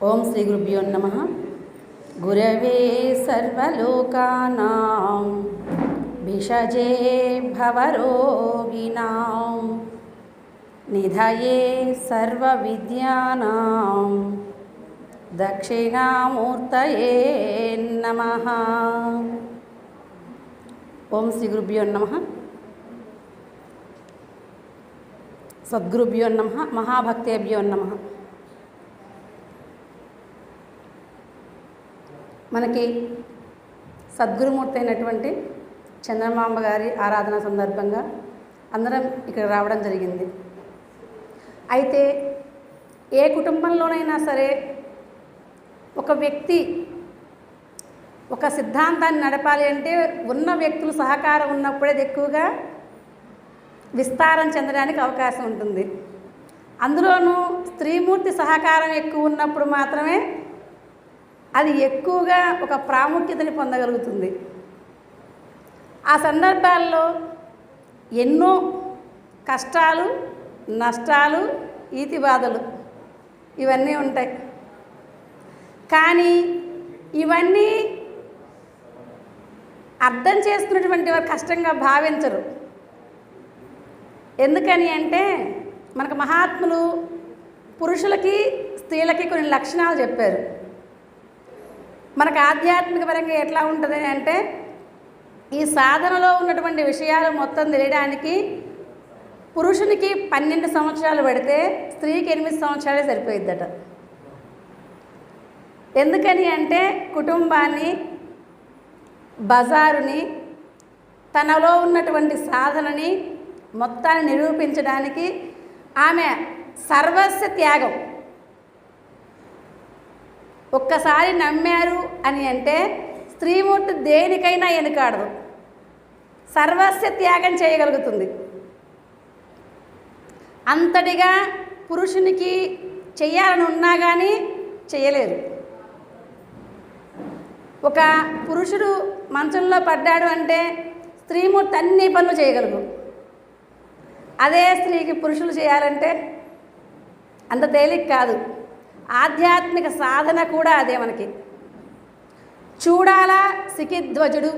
ఓం శ్రీ గురుభ్యో నమ గురవే సర్వలోకానాం భిషజే భవరోగిణాం నిధయే సర్వవిద్యానాం దక్షిణామూర్తయే నమ ఓం శ్రీ గురుభ్యో నమ సద్గురుభ్యో నమ మహాభక్తేభ్యో నమ మనకి సద్గురుమూర్తి అయినటువంటి చంద్రమాంబ గారి ఆరాధన సందర్భంగా అందరం ఇక్కడ రావడం జరిగింది. అయితే ఏ కుటుంబంలోనైనా సరే ఒక వ్యక్తి ఒక సిద్ధాంతాన్ని నడపాలి అంటే ఉన్న వ్యక్తులు సహకారం ఉన్నప్పుడే ఎక్కువగా విస్తారం చెందడానికి అవకాశం ఉంటుంది. అందులోనూ స్త్రీమూర్తి సహకారం ఎక్కువ ఉన్నప్పుడు మాత్రమే అది ఎక్కువగా ఒక ప్రాముఖ్యతని పొందగలుగుతుంది. ఆ సందర్భాల్లో ఎన్నో కష్టాలు నష్టాలు ఈతి బాధలు ఇవన్నీ ఉంటాయి. కానీ ఇవన్నీ అర్థం చేసుకున్నటువంటి వారు కష్టంగా భావించరు. ఎందుకని అంటే మనకు మహాత్ములు పురుషులకి స్త్రీలకి కొన్ని లక్షణాలు చెప్పారు. మనకు ఆధ్యాత్మిక పరంగా ఎట్లా ఉంటుంది అంటే ఈ సాధనలో ఉన్నటువంటి విషయాలు మొత్తం తెలియడానికి పురుషునికి పన్నెండు సంవత్సరాలు పడితే స్త్రీకి ఎనిమిది సంవత్సరాలే సరిపోయిద్దట. ఎందుకని అంటే కుటుంబాన్ని బజారుని తనలో ఉన్నటువంటి సాధనని మొత్తాన్ని నిరూపించడానికి ఆమె సర్వస్వ త్యాగం ఒక్కసారి నమ్మారు అని అంటే స్త్రీమూర్తి దేనికైనా వెనుకాడదు. సర్వస్వ త్యాగం చేయగలుగుతుంది. అంతటిగా పురుషునికి చేయాలని ఉన్నా కానీ చేయలేరు ఒక పురుషుడు మంచంలో పడ్డాడు అంటే స్త్రీమూర్తి అన్ని పనులు చేయగలరు అదే స్త్రీకి పురుషులు చేయాలంటే అంత తేలిక కాదు. ఆధ్యాత్మిక సాధన కూడా అదే మనకి. చూడాలా సికిధ్వజుడు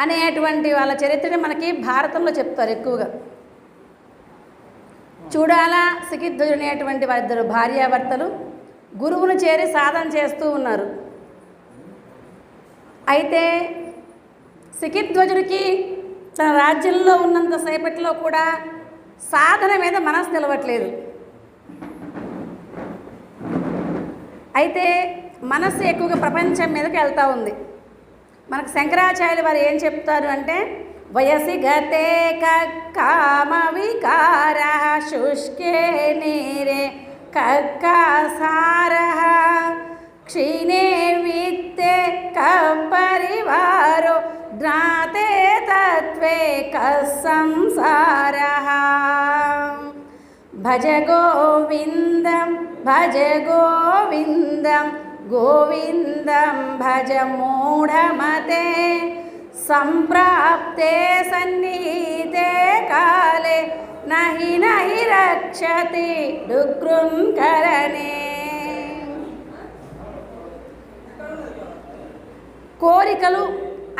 అనేటువంటి వాళ్ళ చరిత్రని మనకి భారతంలో చెప్తారు ఎక్కువగా. చూడాలా సికిధ్వజుడు అనేటువంటి వారిద్దరు భార్యాభర్తలు గురువును చేరి సాధన చేస్తూ ఉన్నారు. అయితే సికిధ్వజుడికి తన రాజ్యంలో ఉన్నంత సేపట్లో కూడా సాధన మీద మనసు నిలవట్లేదు. అయితే మనస్సు ఎక్కువగా ప్రపంచం మీదకి వెళ్తూ ఉంది. మనకు శంకరాచార్యులు వారు ఏం చెప్తారు అంటే వయసి గతే కామ వికార శుష్కే నీరే కక్కాసార క్షీణే విత్తే కపరివారో జ్ఞాతే తత్వే కసంసార భజ గోవిందం భజ గోవిందం గోవిందం భజ మూఢమతే. సంప్రాప్తే సన్నిహితే కాలే నహి నహి రక్షతి కరణే. కోరికలు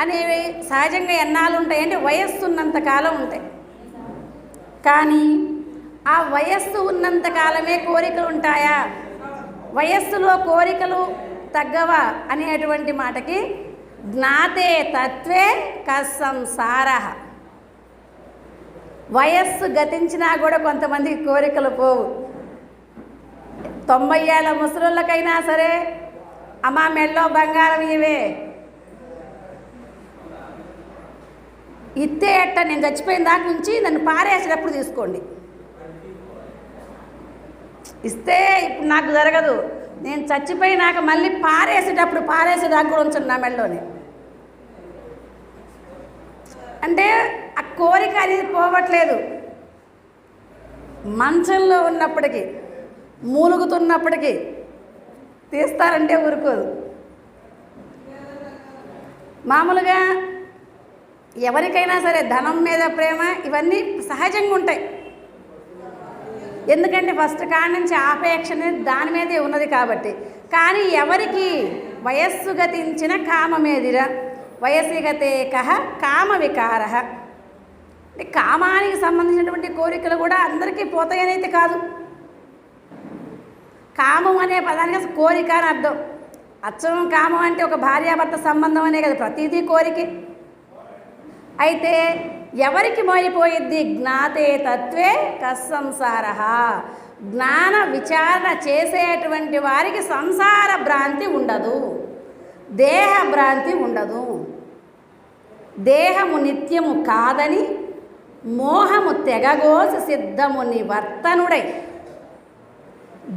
అనేవి సహజంగా ఎన్నాళ్ళు ఉంటాయి అంటే వయస్సున్నంత కాలం ఉంటాయి. కానీ ఆ వయస్సు ఉన్నంత కాలమే కోరికలు ఉంటాయా? వయస్సులో కోరికలు తగ్గవా అనేటువంటి మాటకి జ్ఞాతే తత్వే కసంసార. వయస్సు గతించినా కూడా కొంతమందికి కోరికలు పోవు. తొంభై ఏళ్ళ ముసలుళ్ళకైనా సరే అమ్మా మెళ్ళో బంగారం ఇవే. ఇత్తే ఎట్ట నేను చచ్చిపోయిన దాకా నుంచి నన్ను పారేసేటప్పుడు తీసుకోండి. ఇస్తే ఇప్పుడు నాకు జరగదు. నేను చచ్చిపోయినాక మళ్ళీ పారేసేటప్పుడు పారేసేదాకా కూడా ఉంచండి నా మెళ్ళలోని అంటే ఆ కోరిక అనేది పోవట్లేదు. మంచంలో ఉన్నప్పటికీ మూలుగుతున్నప్పటికీ తీస్తారంటే ఊరుకోదు. మామూలుగా ఎవరికైనా సరే ధనం మీద ప్రేమ ఇవన్నీ సహజంగా ఉంటాయి. ఎందుకంటే ఫస్ట్ కాడ నుంచి ఆపేక్ష అనేది దాని మీదే ఉన్నది కాబట్టి. కానీ ఎవరికి? వయస్సు గతించిన కామమేదిరా. వయస్సు గతే కహ కామ వికార అంటే కామానికి సంబంధించినటువంటి కోరికలు కూడా అందరికీ పోతాయనైతే కాదు. కామం అనే పదానికి అసలు కోరిక అని అర్థం. అచ్చం కామం అంటే ఒక భార్యాభర్త సంబంధం అనే కదా ప్రతిదీ కోరికే. అయితే ఎవరికి మోయిపోయిద్ది జ్ఞాతే తత్వే కస్సంసార. జ్ఞాన విచారణ చేసేటువంటి వారికి సంసార భ్రాంతి ఉండదు. దేహ భ్రాంతి ఉండదు. దేహము నిత్యము కాదని మోహము తెగగోసి సిద్ధము నివర్తనుడై.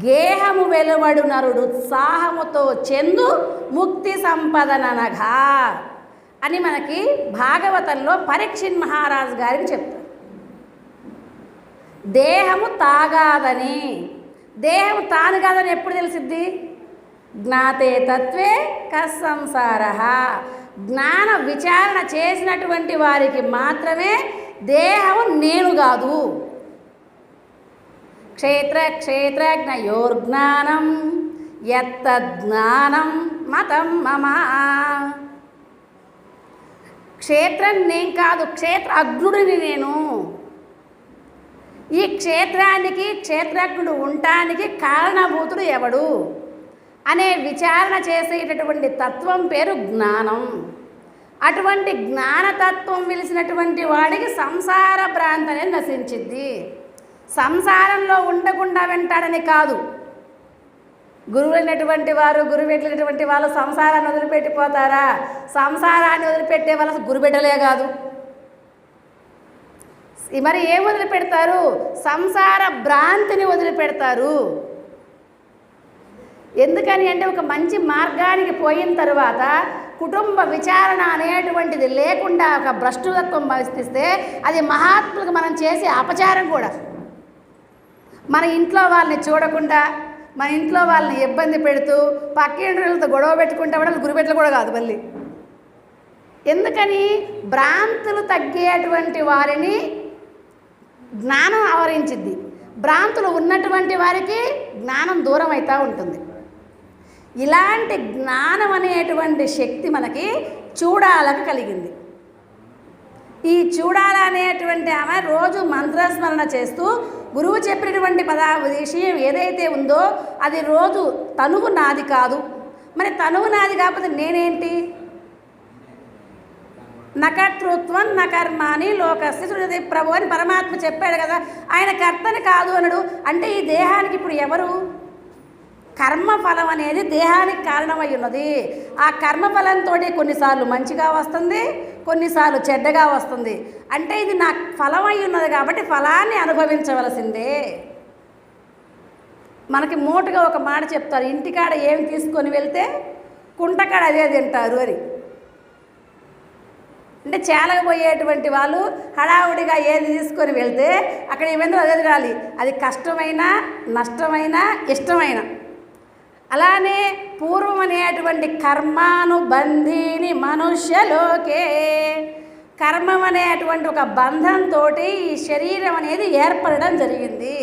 గేహము వెలువడు నరుడు ఉత్సాహముతో చెందు ముక్తి సంపదననగా. అని మనకి భాగవతంలో పరీక్షిన్ మహారాజు గారికి చెప్తారు. దేహము తాగాదని దేహము తాను కాదని ఎప్పుడు తెలిసిద్ది? జ్ఞాతే తత్వే కస్సంసార. జ్ఞాన విచారణ చేసినటువంటి వారికి మాత్రమే దేహము నేను కాదు. క్షేత్ర క్షేత్రజ్ఞయోర్జ్ఞానం ఎత్తజ్ఞానం మతం మమ. క్షేత్రం నేను కాదు క్షేత్ర అగ్నుడిని నేను. ఈ క్షేత్రానికి క్షేత్రజ్ఞుడు ఉండటానికి కారణభూతుడు ఎవడు? అనే విచారణ చేసేటటువంటి తత్వం పేరు జ్ఞానం. అటువంటి జ్ఞానతత్వం వెలిసినటువంటి వాడికి సంసార భ్రాంతి అనేది నశించిద్ది. సంసారంలో ఉండకుండా వెంటాడని కాదు గురువులైనటువంటి వారు గురువెట్లినటువంటి వాళ్ళు సంసారాన్ని వదిలిపెట్టిపోతారా? సంసారాన్ని వదిలిపెట్టే వాళ్ళ గురుబిడ్డలే కాదు. మరి ఏం వదిలిపెడతారు? సంసార భ్రాంతిని వదిలిపెడతారు. ఎందుకని అంటే ఒక మంచి మార్గానికి పోయిన తర్వాత కుటుంబ విచారణ అనేటువంటిది లేకుండా ఒక భ్రష్టుతత్వం భావిస్తే అది మహాత్ములకు మనం చేసే అపచారం కూడా. మన ఇంట్లో వాళ్ళని చూడకుండా మన ఇంట్లో వాళ్ళని ఇబ్బంది పెడుతూ పక్కింటితో గొడవ పెట్టుకుంటే కూడా వాళ్ళు గురుబెట్లు కూడా కాదు మళ్ళీ. ఎందుకని? భ్రాంతులు తగ్గేటువంటి వారిని జ్ఞానం ఆవరించిద్ది. భ్రాంతులు ఉన్నటువంటి వారికి జ్ఞానం దూరం అవుతూ ఉంటుంది. ఇలాంటి జ్ఞానం అనేటువంటి శక్తి మనకి చూడాలకు కలిగింది. ఈ చూడాల అనేటువంటి ఆమె రోజు మంత్రస్మరణ చేస్తూ గురువు చెప్పినటువంటి పద విషయం ఏదైతే ఉందో అది రోజు తనువు నాది కాదు. మరి తనువు నాది కాకపోతే నేనేంటి? నకర్తృత్వం నకర్మాని లోకస్య సృజతి ప్రభు అని పరమాత్మ చెప్పాడు కదా. ఆయన కర్తని కాదు అనడు. అంటే ఈ దేహానికి ఇప్పుడు ఎవరు? కర్మఫలం అనేది దేహానికి కారణమై ఉన్నది. ఆ కర్మఫలంతో కొన్నిసార్లు మంచిగా వస్తుంది కొన్నిసార్లు చెడ్డగా వస్తుంది. అంటే ఇది నా ఫలం అయి ఉన్నది కాబట్టి ఫలాన్ని అనుభవించవలసిందే. మనకి మూటగా ఒక మాట చెప్తారు ఇంటికాడ ఏం తీసుకొని వెళ్తే కుంటకాడ అదే తింటారు అని. అంటే చేలకపోయేటువంటి వాళ్ళు హడావుడిగా ఏది తీసుకొని వెళ్తే అక్కడ ఏమైందో అదే తినాలి. అది కష్టమైన నష్టమైన ఇష్టమైన. అలానే పూర్వం అనేటువంటి కర్మానుబంధిని మనుష్యలోకే. కర్మం అనేటువంటి ఒక బంధంతో ఈ శరీరం అనేది ఏర్పడడం జరిగింది.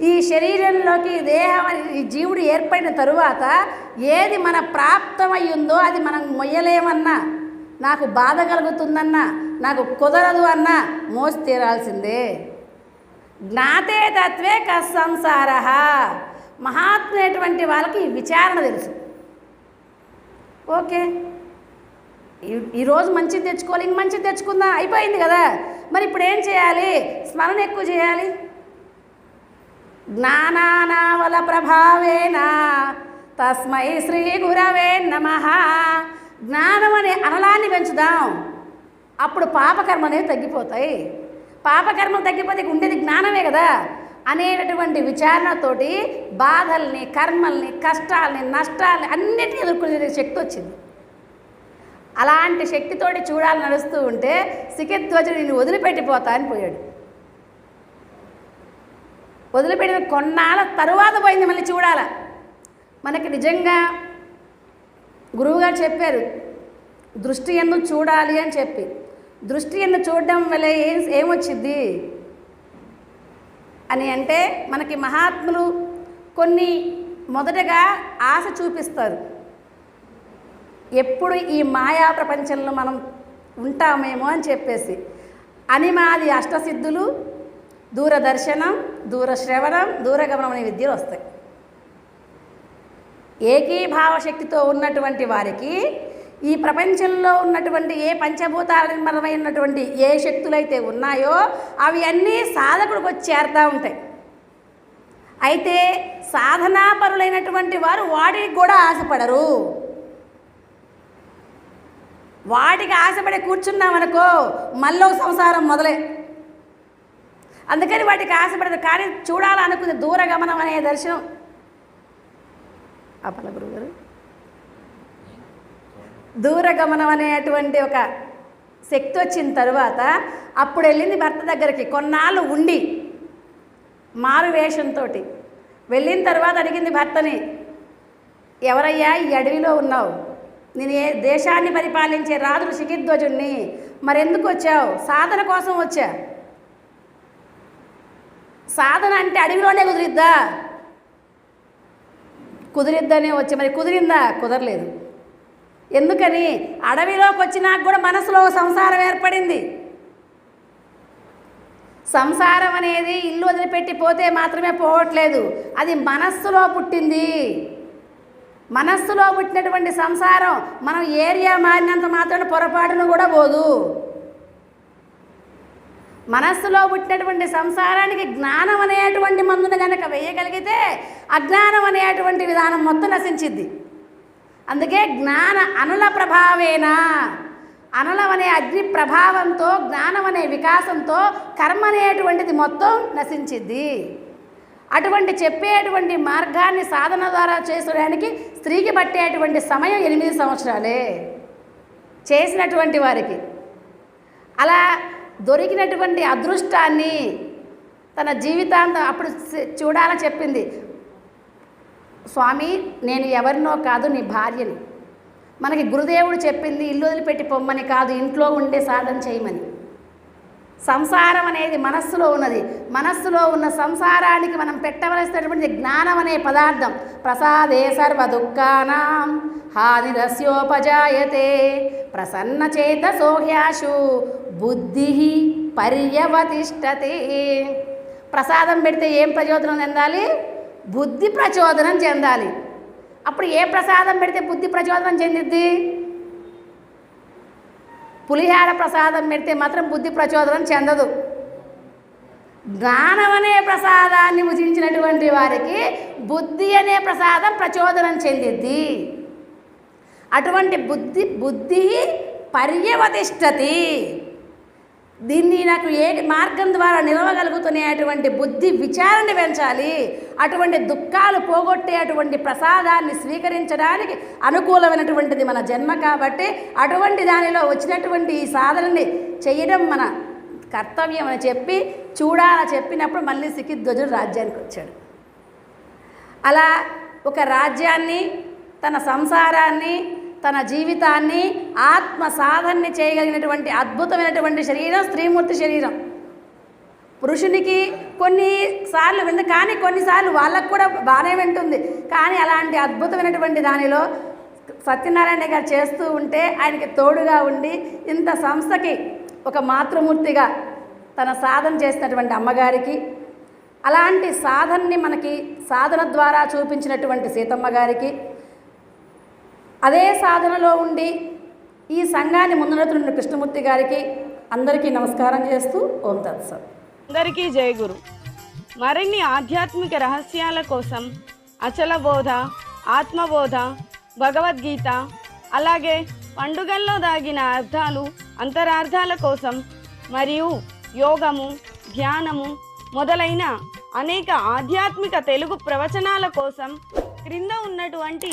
ఈ శరీరంలోకి దేహం ఈ జీవుడు ఏర్పడిన తరువాత ఏది మన ప్రాప్తమయ్యిందో అది మనం మొయ్యలేమన్నా నాకు బాధ కలుగుతుందన్నా నాకు కుదరదు అన్నా మోసి తీరాల్సిందే. జ్ఞాతే తత్వే కస్సంసార. మహాత్మైనటువంటి వాళ్ళకి విచారణ తెలుసు. ఓకే. ఈ- ఈరోజు మంచిది తెచ్చుకోవాలి ఇంక మంచిది తెచ్చుకుందా అయిపోయింది కదా. మరి ఇప్పుడు ఏం చేయాలి? స్మరణ ఎక్కువ చేయాలి? జ్ఞానానావల ప్రభావేనా తస్మై శ్రీ గురవే నమ. జ్ఞానం అనే అనలాన్ని పెంచుదాం. అప్పుడు పాపకర్మ అనేవి తగ్గిపోతాయి. పాపకర్మలు తగ్గిపోతే ఉండేది జ్ఞానమే కదా. అనేటటువంటి విచారణతోటి బాధల్ని కర్మల్ని కష్టాల్ని నష్టాల్ని అన్నిటినీ ఎదుర్కొనే శక్తి వచ్చింది. అలాంటి శక్తితోటి చూడాలని నడుస్తూ ఉంటే సికిధ్వజుడు నేను వదిలిపెట్టిపోతా అని పోయాడు. వదిలిపెట్టిన కొన్నాళ్ళ తరువాత పోయింది మళ్ళీ చూడాల. మనకి నిజంగా గురువుగారు చెప్పారు దృష్టి ఎందు చూడాలి అని చెప్పి. దృష్టి ఎందు చూడడం వల్ల ఏం ఏమొచ్చింది అని అంటే మనకి మహాత్ములు కొన్ని మొదటగా ఆశ చూపిస్తారు. ఎప్పుడు ఈ మాయా ప్రపంచంలో మనం ఉంటామేమో అని చెప్పేసి. అనిమాది అష్టసిద్ధులు దూరదర్శనం దూరశ్రవణం దూరగమనం అనే విద్యలు వస్తాయి. ఏకీభావ శక్తితో ఉన్నటువంటి వారికి ఈ ప్రపంచంలో ఉన్నటువంటి ఏ పంచభూతాల నిర్మలమైనటువంటి ఏ శక్తులైతే ఉన్నాయో అవి అన్నీ సాధకుడికి వచ్చి చేరుతూ ఉంటాయి. అయితే సాధనాపరులైనటువంటి వారు వాటికి కూడా ఆశపడరు. వాటికి ఆశపడి కూర్చున్నామనుకో మళ్ళీ సంసారం మొదలే అందుకని వాటికి ఆశపడదు కానీ చూడాలనుకుంది దూరగమనం అనే దర్శనం. అప్పల గురువు దూరగమనం అనేటువంటి ఒక శక్తి వచ్చిన తర్వాత అప్పుడు వెళ్ళింది భర్త దగ్గరికి. కొన్నాళ్ళు ఉండి మారు వేషంతో వెళ్ళిన తర్వాత అడిగింది భర్తని ఎవరయ్యా ఈ అడవిలో ఉన్నావు? నేను ఏ దేశాన్ని పరిపాలించే రాజులు శిఖిధ్వజుణ్ణి. మరెందుకు వచ్చావు? సాధన కోసం వచ్చా. సాధన అంటే అడవిలోనే కుదిరిద్దా? కుదిరిద్దనే వచ్చా. మరి కుదిరిందా? కుదరలేదు. ఎందుకని అడవిలోకి వచ్చినాక కూడా మనసులో సంసారం ఏర్పడింది. సంసారం అనేది ఇల్లు వదిలిపెట్టి పోతే మాత్రమే పోవట్లేదు. అది మనస్సులో పుట్టింది. మనస్సులో పుట్టినటువంటి సంసారం మనం ఏరియా మారినంత మాత్రం పొరపాటును కూడా పోదు. మనస్సులో పుట్టినటువంటి సంసారానికి జ్ఞానం అనేటువంటి మందును కనుక వేయగలిగితే అజ్ఞానం అనేటువంటి విధానం మొత్తం నశించిద్ది. అందుకే జ్ఞాన అనుల ప్రభావేనా. అనలం అనే అగ్ని ప్రభావంతో జ్ఞానం అనే వికాసంతో కర్మ అనేటువంటిది మొత్తం నశించిద్ది. అటువంటి చెప్పేటువంటి మార్గాన్ని సాధన ద్వారా చేసుకోవడానికి స్త్రీకి పట్టేటువంటి సమయం ఎనిమిది సంవత్సరాలే. చేసినటువంటి వారికి. అలా దొరికినటువంటి అదృష్టాన్ని తన జీవితాంతం అప్పుడు చూడాలని చెప్పింది. స్వామి నేను ఎవరినో కాదు నీ భార్యని. మనకి గురుదేవుడు చెప్పింది ఇల్లు వదిలిపెట్టి పొమ్మని కాదు ఇంట్లో ఉండే సాధన చేయమని. సంసారం అనేది మనస్సులో ఉన్నది. మనస్సులో ఉన్న సంసారానికి మనం పెట్టవలసినటువంటి జ్ఞానం అనే పదార్థం ప్రసాదే సర్వ దుఃఖానాం హానిరస్యోపజాయతే. ప్రసన్న చేత సోహ్యాశు బుద్ధి పర్యవతిష్టతే. ప్రసాదం పెడితే ఏం ప్రచోదనం చెందాలి? బుద్ధి ప్రచోదనం చెందాలి. అప్పుడు ఏ ప్రసాదం పెడితే బుద్ధి ప్రచోదనం చెందిద్ది? పులిహార ప్రసాదం పెడితే మాత్రం బుద్ధి ప్రచోదనం చెందదు. జ్ఞానం అనే ప్రసాదాన్ని భుజించినటువంటి వారికి బుద్ధి అనే ప్రసాదం ప్రచోదనం చెందిద్ది. అటువంటి బుద్ధి బుద్ధి పర్యవతిష్టతి. దీన్ని నాకు ఏ మార్గం ద్వారా నిలవగలుగుతునేటువంటి బుద్ధి విచారణ పెంచాలి అటువంటి దుఃఖాలు పోగొట్టే అటువంటి ప్రసాదాన్ని స్వీకరించడానికి అనుకూలమైనటువంటిది మన జన్మ కాబట్టి అటువంటి దానిలో వచ్చినటువంటి ఈ సాధనని చేయడం మన కర్తవ్యం అని చెప్పి చూడాలని చెప్పినప్పుడు మళ్ళీ సికిధ్వజుడు రాజ్యానికి వచ్చాడు. అలా ఒక రాజ్యాన్ని తన సంసారాన్ని తన జీవితాన్ని ఆత్మ సాధనని చేయగలిగినటువంటి అద్భుతమైనటువంటి శరీరం స్త్రీమూర్తి శరీరం. పురుషునికి కొన్నిసార్లు విందు కానీ కొన్నిసార్లు వాళ్ళకు కూడా బాగానే వింటుంది. కానీ అలాంటి అద్భుతమైనటువంటి దానిలో సత్యనారాయణ గారు చేస్తూ ఉంటే ఆయనకి తోడుగా ఉండి ఇంత సంస్థకి ఒక మాతృమూర్తిగా తన సాధన చేసినటువంటి అమ్మగారికి అలాంటి సాధనని మనకి సాధన ద్వారా చూపించినటువంటి సీతమ్మ గారికి అదే సాధనలో ఉండి ఈ సంఘాన్ని ముందునడుతున్న కృష్ణమూర్తి గారికి అందరికీ నమస్కారం చేస్తూ ఓం తత్సం అందరికీ జయ గురు. మరిన్ని ఆధ్యాత్మిక రహస్యాల కోసం అచల బోధ ఆత్మబోధ భగవద్గీత అలాగే పండుగల్లో దాగిన అర్థాలు అంతరార్థాల కోసం మరియు యోగము ధ్యానము మొదలైన అనేక ఆధ్యాత్మిక తెలుగు ప్రవచనాల కోసం క్రింద ఉన్నటువంటి